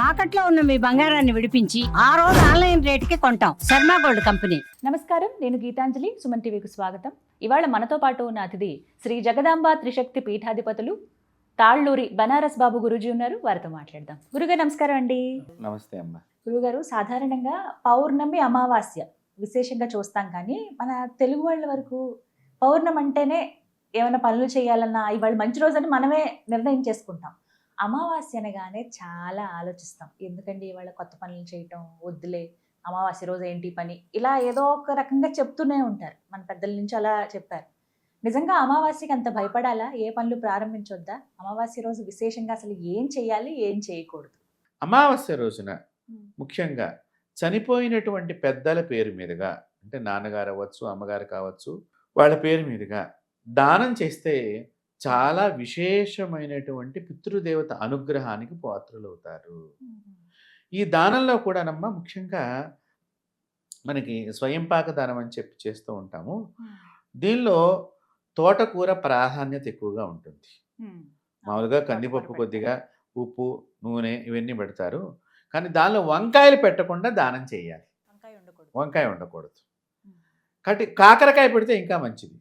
తాకట్లో ఉన్న మీ బంగారాన్ని విడిపించి ఆ రోజు ఆన్లైన్ రేటుకి కొంటాం. Sharma gold company. నమస్కారం నేను గీతాంజలి సుమన్ టీవీకి స్వాగతం. ఇవాళ మనతో పాటు ఉన్న అతిథి శ్రీ జగదాంబ త్రిశక్తి పీఠాధిపతులు తాళ్ళూరి బనారస్ బాబు గురుజీ ఉన్నారు. వారితో మాట్లాడదాం. గురుగారు నమస్కారం అండి. నమస్తే అమ్మ. గురుగారు సాధారణంగా పౌర్ణమి అమావాస్య విశేషంగా చూస్తాం కానీ మన తెలుగు వాళ్ళ వరకు పౌర్ణమి అంటేనే ఏమైనా పనులు చేయాలన్నా ఇవాళ మంచి రోజు అని మనమే నిర్ణయం చేసుకుంటాం. అమావాస్య అనగానే చాలా ఆలోచిస్తాం. ఎందుకండి ఇవాళ కొత్త పనులు చేయటం? వద్దులే. అమావాస్య రోజు ఏంటి పని? ఇలా ఏదో ఒక రకంగా చెప్తూనే ఉంటారు. మన పెద్దల నుంచి అలా చెప్పారు. నిజంగా అమావాస్యకి అంత భయపడాలా? ఏ పనులు ప్రారంభించొద్దా? అమావాస్య రోజు విశేషంగా అసలు ఏం చేయాలి? ఏం చేయకూడదు? అమావాస్య రోజున ముఖ్యంగా చనిపోయినటువంటి పెద్దల పేరు మీదుగా అంటే నాన్నగారు అవ్వచ్చు అమ్మగారు కావచ్చు వాళ్ళ పేరు మీదుగా దానం చేస్తే చాలా విశేషమైనటువంటి పితృదేవత అనుగ్రహానికి పాత్రలవుతారు. ఈ దానంలో కూడానమ్మ ముఖ్యంగా మనకి స్వయంపాక దానం అని చెప్పి చేస్తూ ఉంటాము. దీనిలో తోటకూర ప్రాధాన్యత ఎక్కువగా ఉంటుంది. మామూలుగా కందిపప్పు కొద్దిగా ఉప్పు నూనె ఇవన్నీ పెడతారు. కానీ దానిలో వంకాయలు పెట్టకుండా దానం చేయాలి. వంకాయ ఉండకూడదు వంకాయ ఉండకూడదు కాబట్టి కాకరకాయ పెడితే ఇంకా మంచిది.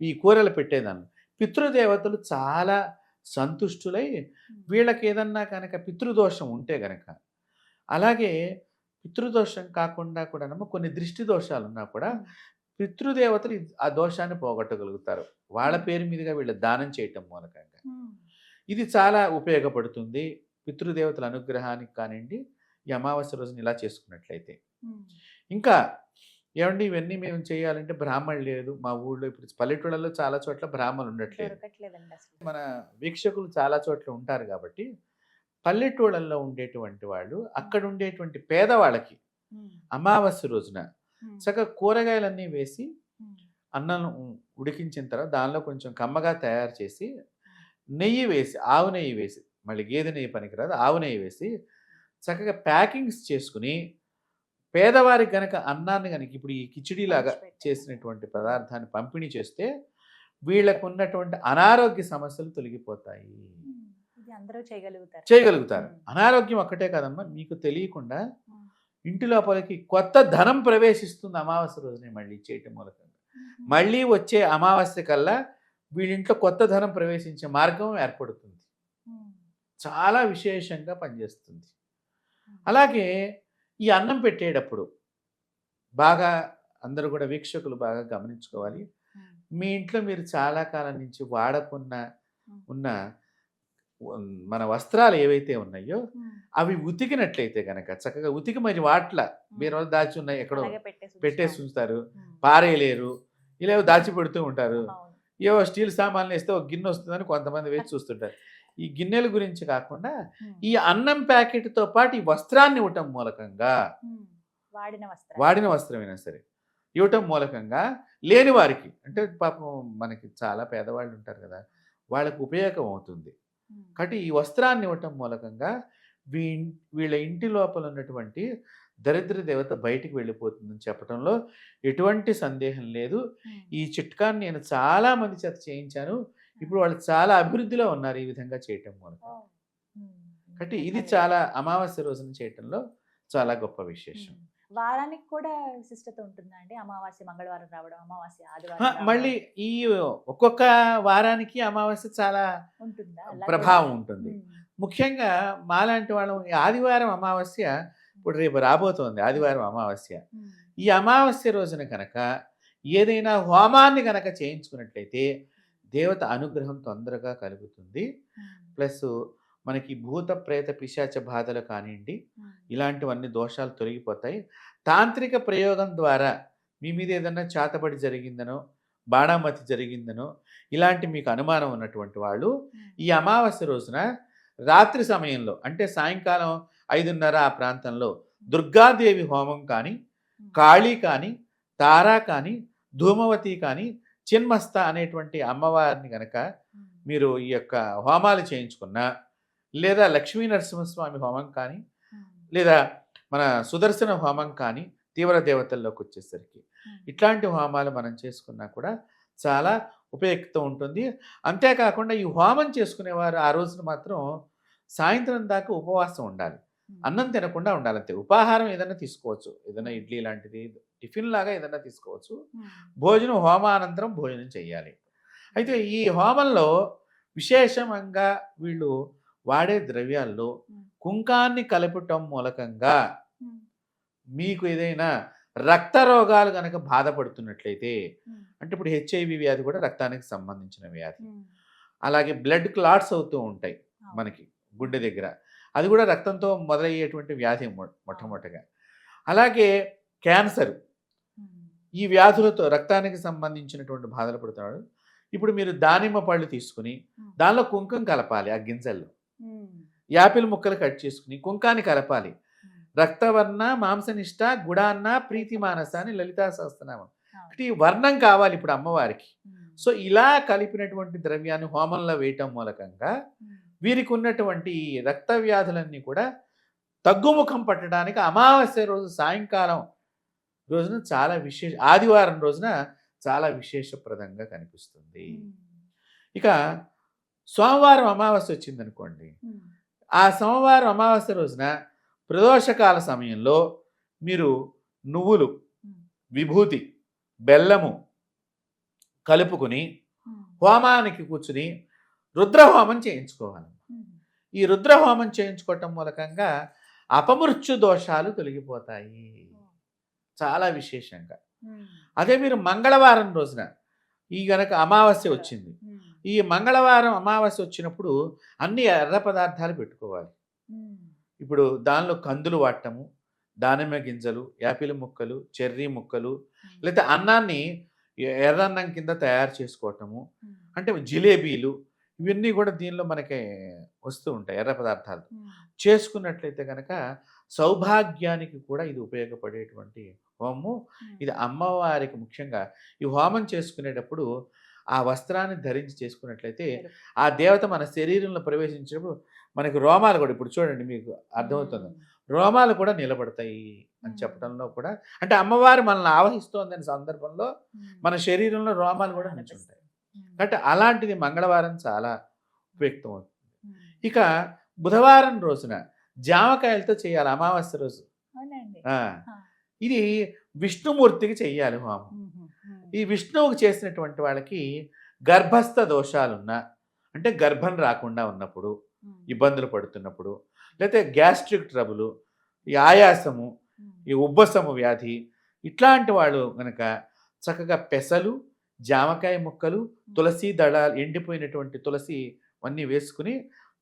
ఈ కూరలు పెట్టేదాన్ని. పితృదేవతలు చాలా సంతుష్టులై వీళ్ళకి ఏదన్నా కనుక పితృదోషం ఉంటే గనక అలాగే పితృదోషం కాకుండా కూడా కొన్ని దృష్టి దోషాలు ఉన్నా కూడా పితృదేవతలు ఆ దోషాన్ని పోగొట్టగలుగుతారు. వాళ్ళ పేరు మీదుగా వీళ్ళు దానం చేయటం మూలకంగా. ఇది చాలా ఉపయోగపడుతుంది పితృదేవతల అనుగ్రహానికి కానివ్వండి ఈ అమావాస్య రోజున ఇలా చేసుకున్నట్లయితే. ఇంకా ఏమండి? ఇవన్నీ మేము చేయాలంటే బ్రాహ్మణులు లేదు మా ఊళ్ళో ఇప్పుడు పల్లెటూళ్ళలో చాలా చోట్ల బ్రాహ్మణులు ఉండట్లేదు. మన వీక్షకులు చాలా చోట్ల ఉంటారు కాబట్టి పల్లెటూళ్ళల్లో ఉండేటువంటి వాళ్ళు అక్కడ ఉండేటువంటి పేదవాళ్ళకి అమావాస్య రోజున చక్కగా కూరగాయలన్నీ వేసి అన్నం ఉడికించిన తర్వాత దానిలో కొంచెం కమ్మగా తయారు చేసి నెయ్యి వేసి ఆవు నెయ్యి వేసి మళ్ళీ గేదె నెయ్యి పనికిరాదు. ఆవు నెయ్యి వేసి చక్కగా ప్యాకింగ్స్ చేసుకుని పేదవారికి గనక అన్నాన్ని కనుక ఇప్పుడు ఈ కిచిడి లాగా పంచిపెట్టాలి. చేసినటువంటి పదార్థాన్ని పంపిణీ చేస్తే వీళ్ళకు ఉన్నటువంటి అనారోగ్య సమస్యలు తొలగిపోతాయి. అందరూ చేయగలుగుతారు. చేయగలుగుతారు. అనారోగ్యం ఒక్కటే కదమ్మా మీకు తెలియకుండా. ఇంటి లోపలికి కొత్త ధనం ప్రవేశిస్తుంది అమావాస్య రోజునే మళ్ళీ చేయటం మూలకంగా. మళ్ళీ వచ్చే అమావాస్య కల్లా వీళ్ళింట్లో కొత్త ధనం ప్రవేశించే మార్గం ఏర్పడుతుంది. చాలా విశేషంగా పనిచేస్తుంది. అలాగే ఈ అన్నం పెట్టేటప్పుడు బాగా అందరూ కూడా వీక్షకులు బాగా గమనించుకోవాలి. మీ ఇంట్లో మీరు చాలా కాలం నుంచి వాడకున్న ఉన్న ఉన్- మన వస్త్రాలు ఏవైతే ఉన్నాయో అవి ఉతికినట్లయితే కనుక చక్కగా ఉతికి మరి వాట్ల మీరు దాచి ఉన్నాయి ఎక్కడో పెట్టేసి ఉంచుతారు. పారేయలేరు. ఇలా దాచి పెడుతూ ఉంటారు. ఏవో స్టీల్ సామాన్లు వేస్తే ఒక గిన్నె వస్తుందని కొంతమంది వేచి చూస్తుంటారు. ఈ గిన్నెల గురించి కాకుండా. ఈ అన్నం ప్యాకెట్తో పాటు ఈ వస్త్రాన్ని ఇవ్వటం మూలకంగా. వాడిన వస్త్రం వాడిన వస్త్రమైనా సరే ఇవ్వటం మూలకంగా లేని వారికి అంటే పాపం మనకి చాలా పేదవాళ్ళు ఉంటారు కదా వాళ్ళకు ఉపయోగం అవుతుంది. కాబట్టి ఈ వస్త్రాన్ని ఇవ్వటం మూలకంగా వీ వీళ్ళ ఇంటి లోపల ఉన్నటువంటి దరిద్ర దేవత బయటికి వెళ్ళిపోతుందని చెప్పడంలో ఎటువంటి సందేహం లేదు. ఈ చిట్కాన్ని నేను చాలా మంది చేత చేయించాను. ఇప్పుడు వాళ్ళు చాలా అభివృద్ధిలో ఉన్నారు ఈ విధంగా చేయటం మూలకం కాబట్టి ఇది చాలా అమావాస్య రోజున చేయటంలో చాలా గొప్ప విశేషం. వారానికి కూడా విశిష్టత ఉంటుందా అండి? అమావాస్య మంగళవారం రావడం అమావాస్య ఆదివారం మళ్ళీ ఈ ఒక్కొక్క వారానికి అమావాస్య చాలా? ప్రభావం ఉంటుంది. ముఖ్యంగా మాలాంటి వాళ్ళం ఆదివారం అమావాస్య ఇప్పుడు రేపు రాబోతోంది ఆదివారం అమావాస్య. ఈ అమావాస్య రోజున కనుక ఏదైనా హోమాన్ని కనుక చేయించుకున్నట్లయితే దేవత అనుగ్రహం తొందరగా కలుగుతుంది. ప్లస్ మనకి భూత ప్రేత పిశాచ బాధలు కానివ్వండి. ఇలాంటివన్నీ దోషాలు తొలగిపోతాయి. తాంత్రిక ప్రయోగం ద్వారా మీ మీద ఏదన్నా చేతబడి జరిగిందనో బాణామతి జరిగిందనో ఇలాంటి మీకు అనుమానం ఉన్నటువంటి వాళ్ళు ఈ అమావాస్య రోజున రాత్రి సమయంలో అంటే సాయంకాలం ఐదున్నర ఆ ప్రాంతంలో దుర్గాదేవి హోమం కానీ కాళీ కానీ తారా కానీ ధూమవతి కానీ చిన్మస్త అనేటువంటి అమ్మవారిని కనుక. మీరు ఈ యొక్క హోమాలు చేయించుకున్నా లేదా లక్ష్మీ నరసింహస్వామి హోమం కానీ. లేదా మన సుదర్శన హోమం కానీ తీవ్ర దేవతల్లోకి వచ్చేసరికి. ఇట్లాంటి హోమాలు మనం చేసుకున్నా కూడా చాలా ఉపయుక్తం ఉంటుంది అంతేకాకుండా ఈ హోమం చేసుకునేవారు ఆ రోజున మాత్రం సాయంత్రం దాకా ఉపవాసం ఉండాలి అన్నం తినకుండా ఉండాలి అంతే ఉపాహారం ఏదైనా తీసుకోవచ్చు. ఏదైనా ఇడ్లీ లాంటిది టిఫిన్ లాగా ఏదైనా తీసుకోవచ్చు. భోజనం హోమానంతరం భోజనం చేయాలి. అయితే ఈ హోమంలో విశేషంగా వీళ్ళు వాడే ద్రవ్యాల్లో కుంకాన్ని కలపటం మూలకంగా మీకు ఏదైనా రక్త రోగాలు కనుక బాధపడుతున్నట్లయితే అంటే ఇప్పుడు హెచ్ఐవి వ్యాధి కూడా రక్తానికి సంబంధించిన వ్యాధి. అలాగే బ్లడ్ క్లాట్స్ అవుతూ ఉంటాయి మనకి గుండె దగ్గర. అది కూడా రక్తంతో మొదలయ్యేటువంటి వ్యాధి మొట్టమొదటిగా. అలాగే క్యాన్సర్. ఈ వ్యాధులతో రక్తానికి సంబంధించినటువంటి బాధలు పడుతున్నాడు ఇప్పుడు మీరు దానిమ్మ పళ్ళు తీసుకుని దానిలో కుంకుమ కలపాలి ఆ గింజల్లో. యాపిల్ ముక్కలు కట్ చేసుకుని కుంకాన్ని కలపాలి. రక్తవర్ణ మాంసనిష్ట గుడాన్న ప్రీతి మానస అని లలితా సహస్రనామం. అంటే ఈ వర్ణం కావాలి ఇప్పుడు అమ్మవారికి. సో ఇలా కలిపినటువంటి ద్రవ్యాన్ని హోమంలో వేయటం మూలకంగా వీరికి ఉన్నటువంటి రక్త వ్యాధులన్నీ కూడా తగ్గుముఖం పట్టడానికి అమావాస్య రోజు సాయంకాలం రోజున చాలా విశేష ఆదివారం రోజున చాలా విశేషప్రదంగా కనిపిస్తుంది. ఇక సోమవారం అమావాస్య వచ్చిందనుకోండి. ఆ సోమవారం అమావాస్య రోజున ప్రదోషకాల సమయంలో మీరు నువ్వులు విభూతి బెల్లము కలుపుకుని హోమానికి కూర్చుని రుద్రహోమం చేయించుకోవాలి. ఈ రుద్రహోమం చేయించుకోవటం మూలకంగా అపమృత్యు దోషాలు తొలగిపోతాయి. చాలా విశేషంగా. అదే మీరు మంగళవారం రోజున ఈ గనక అమావాస్య వచ్చింది. ఈ మంగళవారం అమావాస్య వచ్చినప్పుడు అన్ని ఎర్ర పదార్థాలు పెట్టుకోవాలి. ఇప్పుడు దానిలో కందులు వాడటము దానిమ్మ గింజలు యాపిల్ ముక్కలు చెర్రీ ముక్కలు లేకపోతే అన్నాన్ని ఎర్రన్నం కింద తయారు చేసుకోవటము. అంటే జిలేబీలు ఇవన్నీ కూడా దీనిలో మనకి వస్తూ ఉంటాయి ఎర్ర పదార్థాలు. చేసుకున్నట్లయితే కనుక సౌభాగ్యానికి కూడా ఇది ఉపయోగపడేటువంటి హోమము. ఇది అమ్మవారికి ముఖ్యంగా ఈ హోమం చేసుకునేటప్పుడు ఆ వస్త్రాన్ని ధరించి చేసుకున్నట్లయితే ఆ దేవత మన శరీరంలో ప్రవేశించినప్పుడు మనకి రోమాలు కూడా ఇప్పుడు చూడండి మీకు అర్థమవుతుంది. రోమాలు కూడా నిలబడతాయి అని. చెప్పడంలో కూడా అంటే అమ్మవారు మనల్ని ఆవహిస్తోందనే సందర్భంలో మన శరీరంలో రోమాలు కూడా నిల్చుంటాయి కాబట్టి అలాంటిది మంగళవారం చాలా ఉపయుక్తం అవుతుంది. ఇక బుధవారం రోజున జామకాయలతో చేయాలి అమావాస్య రోజు. ఇది విష్ణుమూర్తికి చెయ్యాలి హోమం. ఈ విష్ణువుకి చేసినటువంటి వాళ్ళకి గర్భస్థ దోషాలున్నా అంటే గర్భం రాకుండా ఉన్నప్పుడు ఇబ్బందులు పడుతున్నప్పుడు లేకపోతే గ్యాస్ట్రిక్ ట్రబుల్ ఈ ఆయాసము ఈ ఉబ్బసము వ్యాధి ఇట్లాంటి వాళ్ళు కనుక చక్కగా పెసలు జామకాయ ముక్కలు తులసి దళాలు ఎండిపోయినటువంటి తులసి అన్నీ వేసుకుని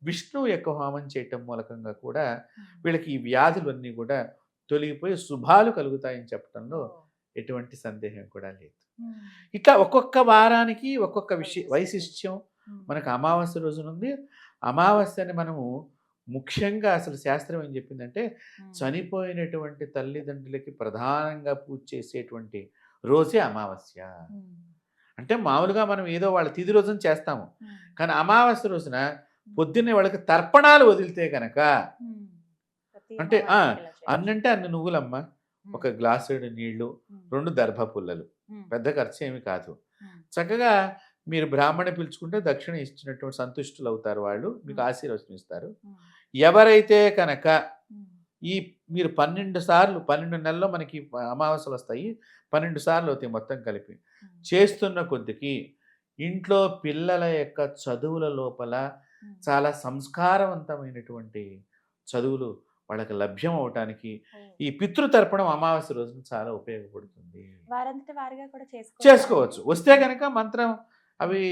విష్ణువు యొక్క హోమం చేయటం మూలకంగా కూడా వీళ్ళకి ఈ వ్యాధులన్నీ కూడా తొలగిపోయి శుభాలు కలుగుతాయని చెప్పడంలో ఎటువంటి సందేహం కూడా లేదు. ఇట్లా ఒక్కొక్క వారానికి ఒక్కొక్క విషయ వైశిష్ట్యం. మనకు అమావాస్య రోజున ఉంది అమావాస్యని మనము ముఖ్యంగా అసలు శాస్త్రం ఏం చెప్పిందంటే చనిపోయినటువంటి తల్లిదండ్రులకి ప్రధానంగా పూజ చేసేటువంటి రోజే అమావాస్య. అంటే మామూలుగా మనం ఏదో వాళ్ళ తిథి రోజున చేస్తాము. కానీ అమావాస్య రోజున పొద్దున్నే వాళ్ళకి తర్పణాలు వదిలితే కనుక అంటే, అన్నంటే అన్ని నువ్వులమ్మ. ఒక గ్లాసుడు నీళ్ళు రెండు దర్భ పుల్లలు. పెద్ద ఖర్చు ఏమి కాదు. చక్కగా మీరు బ్రాహ్మణ పిలుచుకుంటే దక్షిణ ఇచ్చినటువంటి సంతుష్టులు అవుతారు వాళ్ళు మీకు ఆశీర్వచనం ఇస్తారు. ఎవరైతే కనుక ఈ మీరు పన్నెండు సార్లు పన్నెండు నెలల్లో మనకి అమావాస్యలు వస్తాయి. పన్నెండు సార్లు అవుతాయి మొత్తం కలిపి. చేస్తున్న కొద్దికి ఇంట్లో పిల్లల యొక్క చదువుల లోపల చాలా సంస్కారవంతమైనటువంటి చదువులు వాళ్ళకి లభ్యం అవటానికి ఈ పితృతర్పణం అమావాస్య రోజున చాలా ఉపయోగపడుతుంది. చేసుకోవచ్చు. వస్తే కనుక మంత్రం అవి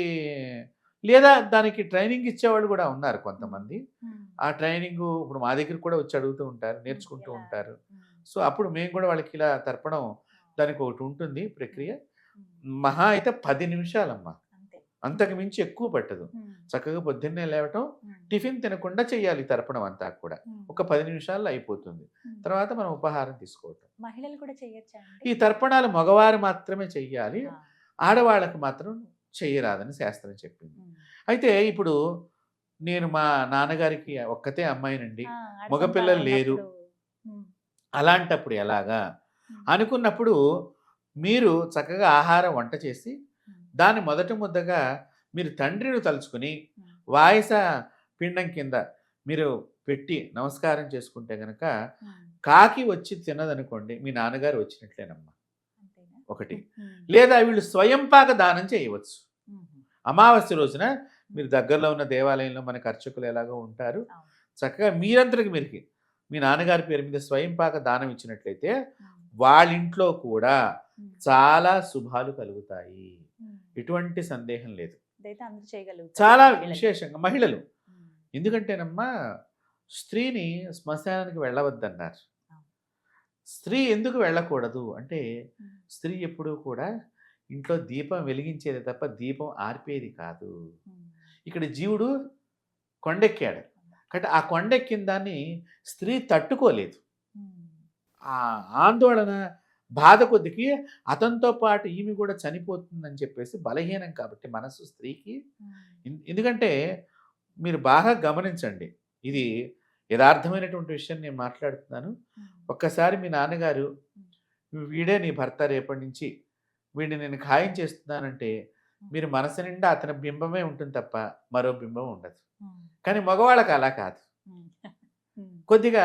లేదా దానికి ట్రైనింగ్ ఇచ్చేవాళ్ళు కూడా ఉన్నారు కొంతమంది. ఆ ట్రైనింగ్ ఇప్పుడు మా దగ్గర కూడా వచ్చి అడుగుతూ ఉంటారు నేర్చుకుంటూ ఉంటారు. సో అప్పుడు మేము కూడా వాళ్ళకి ఇలా తర్పణం దానికి ఒకటి ఉంటుంది ప్రక్రియ. మహా అయితే పది నిమిషాలమ్మా. అంతే. అంతకు మించి ఎక్కువ పట్టదు. చక్కగా పొద్దున్నే లేవటం టిఫిన్ తినకుండా చేయాలి తర్పణం అంతా కూడా. ఒక పది నిమిషాల్లో అయిపోతుంది. తర్వాత మనం ఉపహారం తీసుకోవటం. మహిళలు కూడా ఈ తర్పణాలు మగవారు మాత్రమే చెయ్యాలి ఆడవాళ్ళకు మాత్రం చెయ్యరాదని శాస్త్రం చెప్పింది. అయితే ఇప్పుడు నేను మా నాన్నగారికి ఒక్కతే అమ్మాయినండి. మగపిల్లలు లేరు. అలాంటప్పుడు ఎలాగా? అనుకున్నప్పుడు మీరు చక్కగా ఆహారం వంట చేసి దాన్ని మొదటి ముద్దగా మీరు తండ్రిని తలుచుకుని వాయస పిండం కింద మీరు పెట్టి నమస్కారం చేసుకుంటే గనక కాకి వచ్చి తినదనుకోండి మీ నాన్నగారు వచ్చినట్లేనమ్మా? ఒకటి. లేదా వీళ్ళు స్వయంపాక దానం చేయవచ్చు. అమావాస్య రోజున మీరు దగ్గరలో ఉన్న దేవాలయంలో మనకు అర్చకులు ఎలాగో ఉంటారు. చక్కగా మీరంతరికి మీరికి మీ నాన్నగారి పేరు మీద స్వయంపాక దానం ఇచ్చినట్లయితే. వాళ్ళ ఇంట్లో కూడా. చాలా శుభాలు కలుగుతాయి. ఎటువంటి సందేహం లేదు చాలా. విశేషంగా మహిళలు. ఎందుకంటేనమ్మా స్త్రీని శ్మశానానికి వెళ్ళవద్దన్నారు. స్త్రీ ఎందుకు వెళ్ళకూడదు అంటే. స్త్రీ ఎప్పుడూ కూడా ఇంట్లో దీపం వెలిగించేది తప్ప దీపం ఆర్పేది కాదు. ఇక్కడ జీవుడు కొండెక్కాడు కాబట్టి ఆ కొండెక్కిన దాన్ని స్త్రీ తట్టుకోలేదు. ఆ ఆందోళన బాధ కొద్దికి అతనితో పాటు ఈమె కూడా చనిపోతుందని చెప్పేసి బలహీనం కాబట్టి మనసు స్త్రీకి ఎందుకంటే మీరు బాగా గమనించండి. ఇది యథార్థమైనటువంటి విషయం నేను మాట్లాడుతున్నాను. ఒక్కసారి మీ నాన్నగారు వీడే నీ భర్త రేపటి నుంచి వీడిని నేను ఖాయం చేస్తున్నానంటే మీరు మనసు నిండా అతని బింబమే ఉంటుంది తప్ప మరో బింబం ఉండదు. కానీ మగవాళ్ళకి అలా కాదు. కొద్దిగా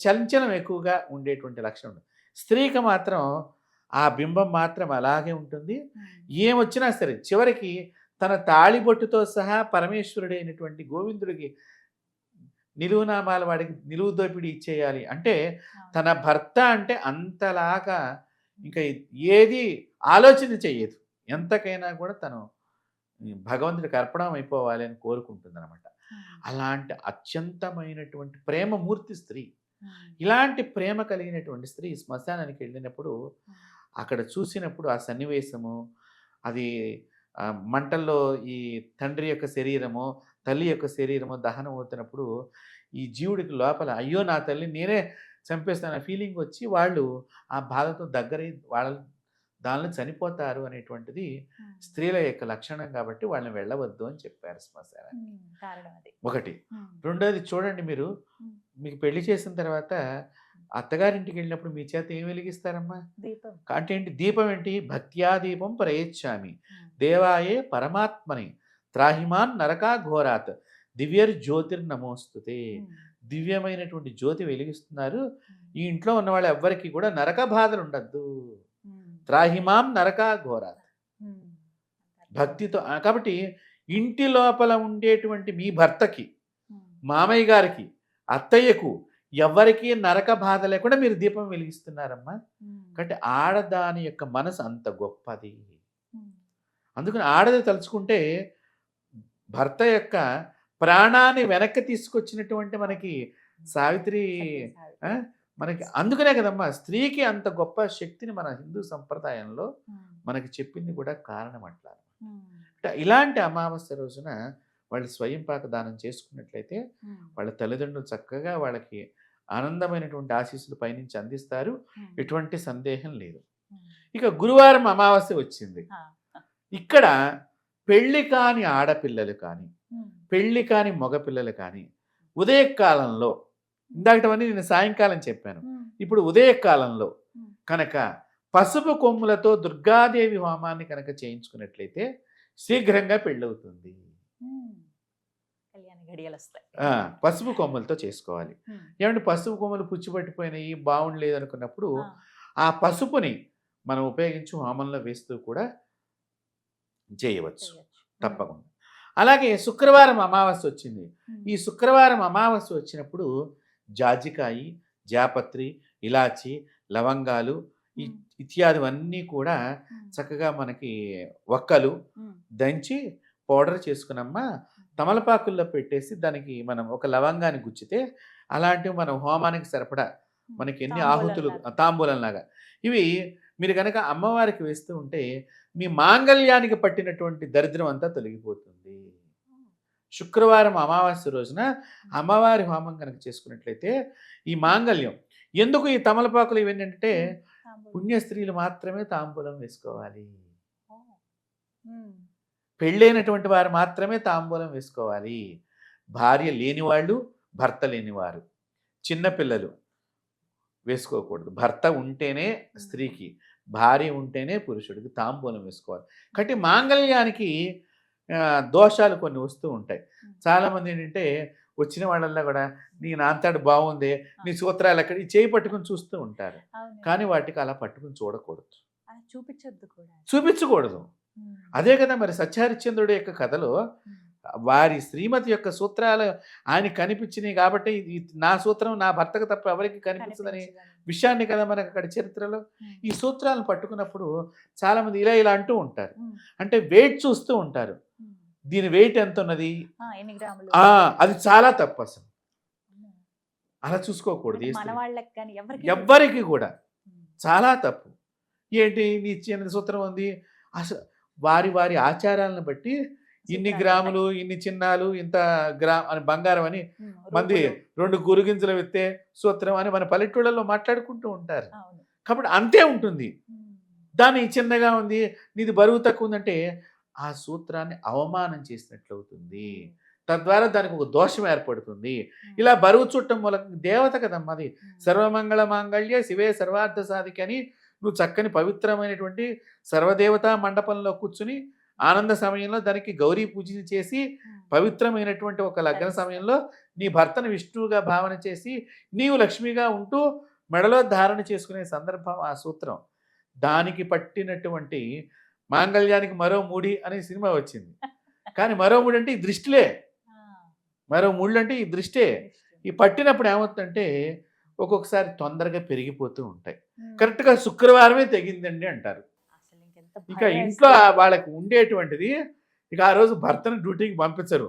చంచలం ఎక్కువగా ఉండేటువంటి లక్షణం. స్త్రీకి మాత్రం ఆ బింబం మాత్రం అలాగే ఉంటుంది. ఏమొచ్చినా సరే చివరికి తన తాళిబొట్టుతో సహా పరమేశ్వరుడు అయినటువంటి గోవిందుడికి నిలువునామాల వాడికి నిలువు దోపిడీ ఇచ్చేయాలి అంటే. తన భర్త అంటే అంతలాగా ఇంకా ఏది ఆలోచన చెయ్యదు ఎంతకైనా కూడా తను భగవంతుడికి అర్పణం అయిపోవాలి అని కోరుకుంటుంది. అలాంటి అత్యంతమైనటువంటి ప్రేమమూర్తి స్త్రీ. ఇలాంటి ప్రేమ కలిగినటువంటి స్త్రీ శ్మశానానికి వెళ్ళినప్పుడు. అక్కడ చూసినప్పుడు ఆ సన్నివేశము అది మంటల్లో ఈ తండ్రి యొక్క శరీరము తల్లి యొక్క శరీరము దహనం అవుతున్నప్పుడు ఈ జీవుడికి లోపల అయ్యో నా తల్లి నేనే చంపేస్తాను ఫీలింగ్ వచ్చి వాళ్ళు ఆ బాధతో దగ్గరై వాళ్ళ దానిలో చనిపోతారు అనేటువంటిది. స్త్రీల యొక్క లక్షణం కాబట్టి వాళ్ళని వెళ్ళవద్దు అని చెప్పారు శ్మశానానికి ఒకటి. రెండోది చూడండి మీరు. మీకు పెళ్ళి చేసిన తర్వాత అత్తగారింటికి వెళ్ళినప్పుడు మీ చేత ఏం వెలిగిస్తారమ్మా? దీపం. అంటే ఏంటి? దీపం ఏంటి? భక్త్యా దీపం ప్రయచ్చామి. దేవాయే పరమాత్మని. త్రాహిమాన్ నరకా ఘోరాత్. దివ్యర్ జ్యోతిర్నమోస్తుతే ఉమ్. దివ్యమైనటువంటి జ్యోతి వెలిగిస్తున్నారు. ఈ ఇంట్లో ఉన్న వాళ్ళు ఎవ్వరికి కూడా నరక బాధలు ఉండద్దు. త్రాహిమాం ఉమ్. భక్తితో కాబట్టి ఇంటి లోపల ఉండేటువంటి మీ భర్తకి. మామయ్య గారికి అత్తయ్యకు ఎవరికి నరక బాధ లేకుండా మీరు దీపం వెలిగిస్తున్నారమ్మా. కాబట్టి ఆడదాని యొక్క మనసు అంత గొప్పది. అందుకని ఆడది తలుచుకుంటే భర్త యొక్క ప్రాణాన్ని వెనక్కి తీసుకొచ్చినటువంటి మనకి సావిత్రి మనకి అందుకనే కదమ్మా స్త్రీకి అంత గొప్ప శక్తిని మన హిందూ సంప్రదాయంలో. మనకి చెప్పింది కూడా కారణం అట్లా ఇలాంటి అమావాస్య రోజున వాళ్ళు స్వయం పాక దానం చేసుకున్నట్లయితే. వాళ్ళ తల్లిదండ్రులు చక్కగా వాళ్ళకి ఆనందమైనటువంటి ఆశీస్సులు పైనుంచి అందిస్తారు. ఎటువంటి సందేహం లేదు. ఇక గురువారం అమావాస్య వచ్చింది. ఇక్కడ పెళ్ళి కాని ఆడపిల్లలు కానీ. పెళ్ళి కాని మగపిల్లలు కానీ ఉదయకాలంలో ఇందాకటవన్నీ నేను సాయంకాలం చెప్పాను. ఇప్పుడు ఉదయకాలంలో. కనుక పసుపు కొమ్ములతో దుర్గాదేవి హోమాన్ని కనుక చేయించుకున్నట్లయితే శీఘ్రంగా పెళ్ళవుతుంది పసుపు కొమ్ములతో చేసుకోవాలి. ఏమంటే పసుపు కొమ్ములు పుచ్చిపట్టిపోయినాయి బాగుండలేదు అనుకున్నప్పుడు ఆ. పసుపుని మనం ఉపయోగించి హోమంలో వేస్తూ కూడా చేయవచ్చు. తప్పకుండా అలాగే శుక్రవారం అమావాస్య వచ్చింది. ఈ శుక్రవారం అమావాస్య వచ్చినప్పుడు జాజికాయి జాపత్రి ఇలాచి లవంగాలు. ఇత్యాదివన్నీ కూడా. చక్కగా మనకి ఒక్కలు. దంచి పౌడర్ చేసుకున్నమ్మా తమలపాకుల్లో పెట్టేసి దానికి మనం ఒక లవంగాన్ని గుచ్చితే అలాంటివి మనం హోమానికి సరిపడా మనకి ఎన్ని ఆహుతులు తాంబూలంలాగా. తాంబూలంలాగా ఇవి మీరు కనుక అమ్మవారికి వేస్తూ ఉంటే మీ మాంగళ్యానికి పట్టినటువంటి దరిద్రం అంతా తొలగిపోతుంది శుక్రవారం అమావాస్య రోజున అమ్మవారి హోమం కనుక చేసుకున్నట్లయితే ఈ మాంగళ్యం. ఎందుకు ఈ తమలపాకులు తాంబూలం. పుణ్య స్త్రీలు మాత్రమే తాంబూలం వేసుకోవాలి. పెళ్ళైనటువంటి వారు మాత్రమే తాంబూలం వేసుకోవాలి. భార్య లేనివాళ్ళు భర్త లేనివారు చిన్నపిల్లలు వేసుకోకూడదు. భర్త ఉంటేనే స్త్రీకి భార్య ఉంటేనే పురుషుడికి తాంబూలం వేసుకోవాలి. కాబట్టి మాంగళ్యానికి దోషాలు కొన్ని వస్తూ ఉంటాయి చాలామంది ఏంటంటే వచ్చిన వాళ్ళల్లో కూడా నీ నాంతాడు బాగుంది నీ సూత్రాలు ఎక్కడ ఈ చేయి పట్టుకుని చూస్తూ ఉంటారు. కానీ వాటికి అలా పట్టుకుని చూడకూడదు చూపించొద్దు చూపించకూడదు. అదే కదా మరి సత్యహరిశ్చంద్రుడి యొక్క కథలో. వారి శ్రీమతి యొక్క సూత్రాలు ఆయన కనిపించినాయి కాబట్టి నా సూత్రం నా భర్తకు తప్ప ఎవరికి కనిపించదని. విషయాన్ని కదా మనకు అక్కడ చరిత్రలో. ఈ సూత్రాలను పట్టుకున్నప్పుడు చాలా మంది ఇలా ఇలా అంటూ ఉంటారు. అంటే వెయిట్ చూస్తూ ఉంటారు. దీని వెయిట్ ఎంత ఉన్నది అది చాలా తప్పు అసలు. అలా చూసుకోకూడదు ఎవ్వరికి కూడా. చాలా తప్పు. ఏంటి నీ చిన్న సూత్రం ఉంది? అసలు వారి వారి ఆచారాలను బట్టి ఇన్ని గ్రాములు ఇన్ని చిన్నాలు ఇంత గ్రా అని బంగారం అని. మంది. రెండు గురుగింజలు విత్తే సూత్రం అని మన పల్లెటూళ్ళలో మాట్లాడుకుంటూ ఉంటారు. కాబట్టి అంతే ఉంటుంది. దాని చిన్నగా ఉంది నీది బరువు తక్కువ ఉందంటే ఆ సూత్రాన్ని అవమానం చేసినట్లు అవుతుంది తద్వారా దానికి ఒక దోషం ఏర్పడుతుంది. ఇలా బరువు చుట్టం మూలక దేవత కదమ్మా అది. సర్వమంగళ మాంగళ్య శివే సర్వార్థ సాధిక అని నువ్వు చక్కని పవిత్రమైనటువంటి సర్వదేవతా మండపంలో కూర్చుని ఆనంద సమయంలో దానికి గౌరీ పూజ చేసి. పవిత్రమైనటువంటి ఒక లగ్న సమయంలో నీ భర్తను విష్ణువుగా భావన చేసి నీవు లక్ష్మిగా ఉంటూ మెడలో ధారణ చేసుకునే సందర్భం ఆ సూత్రం దానికి పట్టినటువంటి మాంగళ్యానికి మరో మూడి అనే సినిమా వచ్చింది కానీ మరో మూడు అంటే ఈ దృష్టిలే. మరో మూడు అంటే ఈ దృష్టే ఈ పట్టినప్పుడు ఏమవుతుందంటే ఒక్కొక్కసారి తొందరగా పెరిగిపోతూ ఉంటాయి. కరెక్ట్గా శుక్రవారమే తెగిందండి అంటారు ఇక ఇంట్లో. వాళ్ళకి ఉండేటువంటిది ఇక ఆ రోజు భర్తను డ్యూటీకి పంపించరు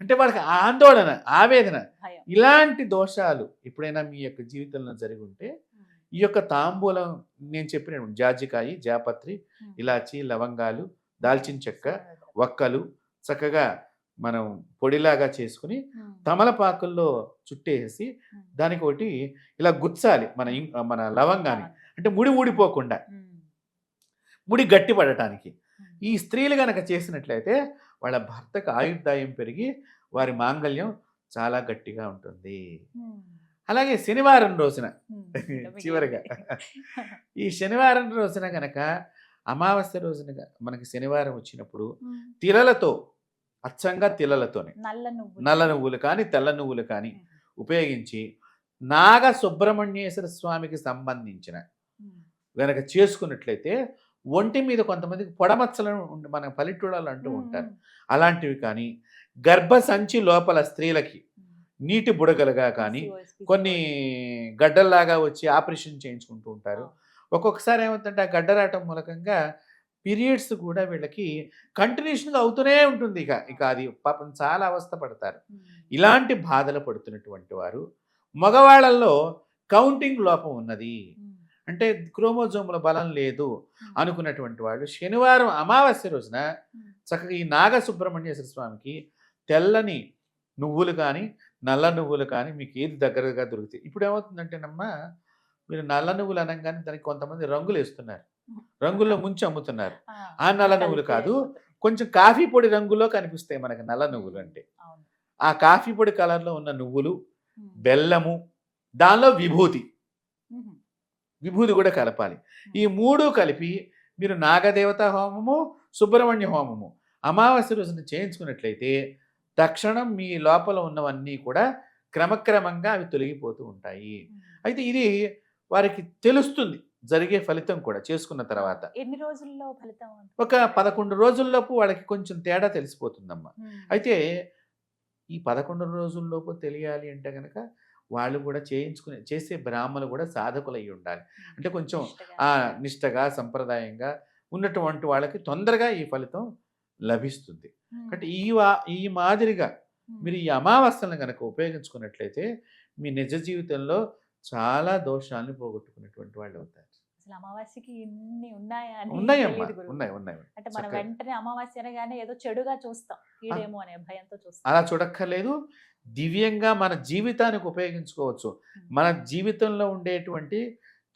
అంటే వాళ్ళకి ఆందోళన ఆవేదన ఇలాంటి దోషాలు ఎప్పుడైనా మీ యొక్క జీవితంలో జరిగి ఉంటే. ఈ యొక్క తాంబూలం నేను చెప్పిన జాజికాయి జాపత్రి. ఇలాచి లవంగాలు దాల్చిన చెక్క. వక్కలు చక్కగా మనం పొడిలాగా చేసుకుని. తమలపాకుల్లో చుట్టేసి. దానికి ఒకటి ఇలా గుచ్చాలి మన మన లవంగాన్ని అంటే ముడి ఊడిపోకుండా. ముడి గట్టి పడటానికి. ఈ స్త్రీలు గనక చేసినట్లయితే వాళ్ళ భర్తకు ఆయుర్దాయం పెరిగి వారి మాంగళ్యం చాలా గట్టిగా ఉంటుంది. అలాగే శనివారం రోజున. చివరిగా. ఈ శనివారం రోజున గనక అమావాస్య రోజున మనకి శనివారం వచ్చినప్పుడు. తిలలతో అచ్చంగా తిలలతోనే. నల్ల నువ్వు నల్ల నువ్వులు కానీ తెల్ల నువ్వులు కానీ ఉపయోగించి నాగ సుబ్రహ్మణ్యేశ్వర స్వామికి సంబంధించిన గనక చేసుకున్నట్లయితే ఒంటి మీద కొంతమందికి పొడమచ్చలను మన పల్లెటూళ్ళలో అంటూ ఉంటారు. అలాంటివి కానీ గర్భ సంచి లోపల స్త్రీలకి నీటి బుడగలుగా కానీ కొన్ని గడ్డల్లాగా వచ్చి ఆపరేషన్ చేయించుకుంటూ ఉంటారు. ఒక్కొక్కసారి ఏమవుతుందంటే ఆ గడ్డ రావటం మూలకంగా పీరియడ్స్ కూడా వీళ్ళకి కంటిన్యూషన్గా అవుతూనే ఉంటుంది ఇక. ఇక అది పాపం చాలా అవస్థ పడతారు. ఇలాంటి బాధలు పడుతున్నటువంటి వారు మగవాళ్ళల్లో కౌంటింగ్ లోపం ఉన్నది. అంటే క్రోమోజోముల బలం లేదు అనుకున్నటువంటి వాళ్ళు శనివారం అమావాస్య రోజున చక్కగా ఈ నాగ సుబ్రహ్మణ్యేశ్వర స్వామికి తెల్లని నువ్వులు కానీ నల్ల నువ్వులు కానీ మీకు ఏది దగ్గరగా దొరుకుతాయి. ఇప్పుడు ఏమవుతుందంటేనమ్మా మీరు నల్ల నువ్వులు అనగానే దానికి కొంతమంది రంగులు వేస్తున్నారు. రంగుల్లో ముంచి అమ్ముతున్నారు. ఆ నల్ల నువ్వులు కాదు కొంచెం కాఫీ పొడి రంగులో కనిపిస్తాయి మనకి నల్ల నువ్వులు అంటే. ఆ కాఫీ పొడి కలర్లో ఉన్న నువ్వులు బెల్లము దానిలో విభూతి. విభూతి కూడా కలపాలి. ఈ మూడు కలిపి మీరు నాగదేవత హోమము సుబ్రహ్మణ్య హోమము అమావాస్య రోజున చేయించుకున్నట్లయితే తక్షణం మీ లోపల ఉన్నవన్నీ కూడా క్రమక్రమంగా అవి తొలగిపోతూ ఉంటాయి అయితే ఇది వారికి తెలుస్తుంది జరిగే ఫలితం కూడా చేసుకున్న తర్వాత ఎన్ని రోజుల్లో ఫలితం? ఒక పదకొండు రోజుల్లోపు వాళ్ళకి కొంచెం తేడా తెలిసిపోతుందమ్మా. అయితే ఈ పదకొండు రోజుల్లోపు తెలియాలి అంటే కనుక వాళ్ళు కూడా చేయించుకునే చేసే బ్రాహ్మలు కూడా సాధకులు అయి ఉండాలి అంటే కొంచెం. ఆ నిష్టగా సంప్రదాయంగా ఉన్నటువంటి వాళ్ళకి తొందరగా ఈ ఫలితం లభిస్తుంది. కాబట్టి ఈ వా ఈ మాదిరిగా. మీరు ఈ అమావాస్యలను కనుక ఉపయోగించుకున్నట్లయితే మీ నిజ జీవితంలో చాలా దోషాలను పోగొట్టుకున్నటువంటి వాళ్ళు అవుతారు అసలు అమావాస్యకి ఇన్ని ఉన్నాయా. ఉన్నాయి ఉన్నాయి అంటే మనం. వెంటనే అమావాస్య అనగానే ఏదో చెడుగా చూస్తాం కీడేమో అనే భయంతో చూస్తాం అలా చూడక్కర్లేదు దివ్యంగా మన జీవితానికి ఉపయోగించుకోవచ్చు. మన జీవితంలో ఉండేటువంటి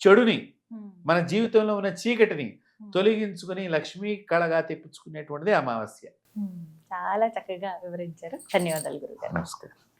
చెడుని. మన జీవితంలో ఉన్న చీకటిని. తొలగించుకుని లక్ష్మీ కళగా తెప్పించుకునేటువంటిది అమావాస్య. చాలా చక్కగా వివరించారు. ధన్యవాదాలు గురుగారు. నమస్కారం.